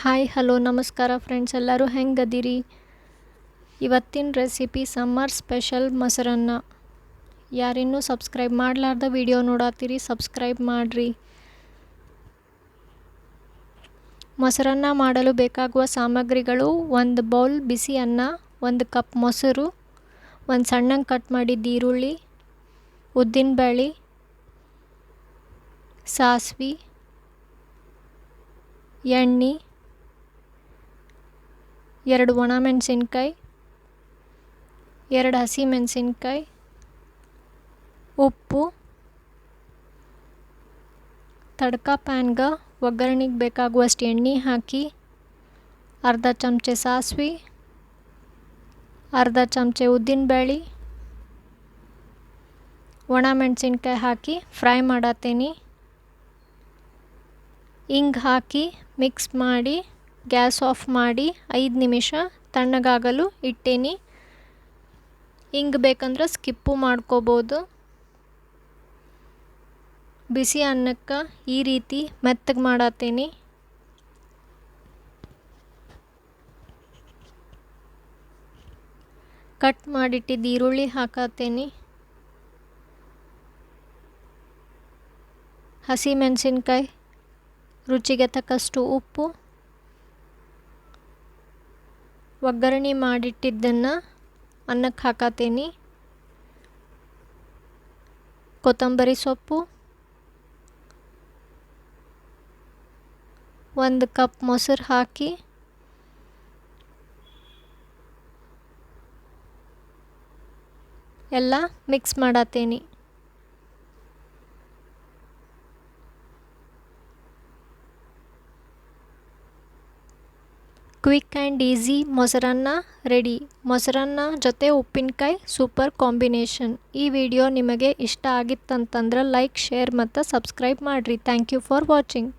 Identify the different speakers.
Speaker 1: Hi, hello, ನಮಸ್ಕಾರ friends ಎಲ್ಲರೂ ಹೆಂಗದಿರಿ? ಇವತ್ತಿನ ರೆಸಿಪಿ ಸಮ್ಮರ್ ಸ್ಪೆಷಲ್ ಮೊಸರನ್ನ. ಯಾರಿನ್ನೂ ಸಬ್ಸ್ಕ್ರೈಬ್ ಮಾಡಲಾರ್ದ ವಿಡಿಯೋ ನೋಡತ್ತೀರಿ ಸಬ್ಸ್ಕ್ರೈಬ್ ಮಾಡಿರಿ. ಮೊಸರನ್ನ ಮಾಡಲು ಬೇಕಾಗುವ ಸಾಮಗ್ರಿಗಳು ಒಂದು ಬೌಲ್ ಬಿಸಿ ಅನ್ನ ಒಂದು ಕಪ್ ಮೊಸರು, ಒಂದು ಸಣ್ಣಂಗೆ ಕಟ್ ಮಾಡಿದ್ದ ಈರುಳ್ಳಿ ಉದ್ದಿನಬೇಳೆ ಸಾಸ್ವೆ, ಎಣ್ಣೆ ಎರಡು ಒಣಮೆಣಸಿನ್ಕಾಯಿ ಎರಡು ಹಸಿ ಮೆಣಸಿನ್ಕಾಯಿ, ಉಪ್ಪು, ತಡ್ಕ ಪ್ಯಾನ್ಗೆ, ಒಗ್ಗರಣೆಗೆ ಬೇಕಾಗುವಷ್ಟು ಎಣ್ಣೆ ಹಾಕಿ, ಅರ್ಧ ಚಮಚೆ ಸಾಸ್ವೆ, ಅರ್ಧ ಚಮಚೆ ಉದ್ದಿನಬೇಳೆ ಒಣ ಮೆಣಸಿನ್ಕಾಯಿ ಹಾಕಿ ಫ್ರೈ ಮಾಡತ್ತೀನಿ ಹಿಂಗೆ ಹಾಕಿ ಮಿಕ್ಸ್ ಮಾಡಿ ಗ್ಯಾಸ್ ಆಫ್ ಮಾಡಿ ಐದು ನಿಮಿಷ ತಣ್ಣಗಾಗಲು ಇಟ್ಟೇನಿ. ಹಿಂಗೆ ಬೇಕಂದ್ರೆ ಸ್ಕಿಪ್ಪು ಮಾಡ್ಕೋಬೋದು. ಬಿಸಿ ಅನ್ನಕ್ಕೆ ಈ ರೀತಿ ಮೆತ್ತಗೆ ಮಾಡತ್ತೇನಿ. ಕಟ್ ಮಾಡಿಟ್ಟಿದ್ದ ಈರುಳ್ಳಿ ಹಾಕತ್ತೀನಿ. ಹಸಿಮೆಣಸಿನ್ಕಾಯಿ ರುಚಿಗೆ ತಕ್ಕಷ್ಟು ಉಪ್ಪು. ಒಗ್ಗರಣೆ ಮಾಡಿಟ್ಟಿದ್ದನ್ನು ಅನ್ನಕ್ಕೆ ಹಾಕತ್ತೀನಿ. ಕೊತ್ತಂಬರಿ ಸೊಪ್ಪು ಒಂದು ಕಪ್ ಮೊಸರು ಹಾಕಿ ಎಲ್ಲ ಮಿಕ್ಸ್ ಮಾಡತ್ತೀನಿ. ಕ್ವಿಕ್ ಆ್ಯಂಡ್ ಈಸಿ ಮೊಸರನ್ನ ರೆಡಿ. ಮೊಸರನ್ನ ಜೊತೆ ಉಪ್ಪಿನಕಾಯಿ ಸೂಪರ್ ಕಾಂಬಿನೇಷನ್. ಈ ವಿಡಿಯೋ ನಿಮಗೆ ಇಷ್ಟ ಆಗಿತ್ತಂತಂದ್ರೆ ಲೈಕ್, ಶೇರ್ ಮತ್ತು ಸಬ್ಸ್ಕ್ರೈಬ್ ಮಾಡಿರಿ. Thank you for watching.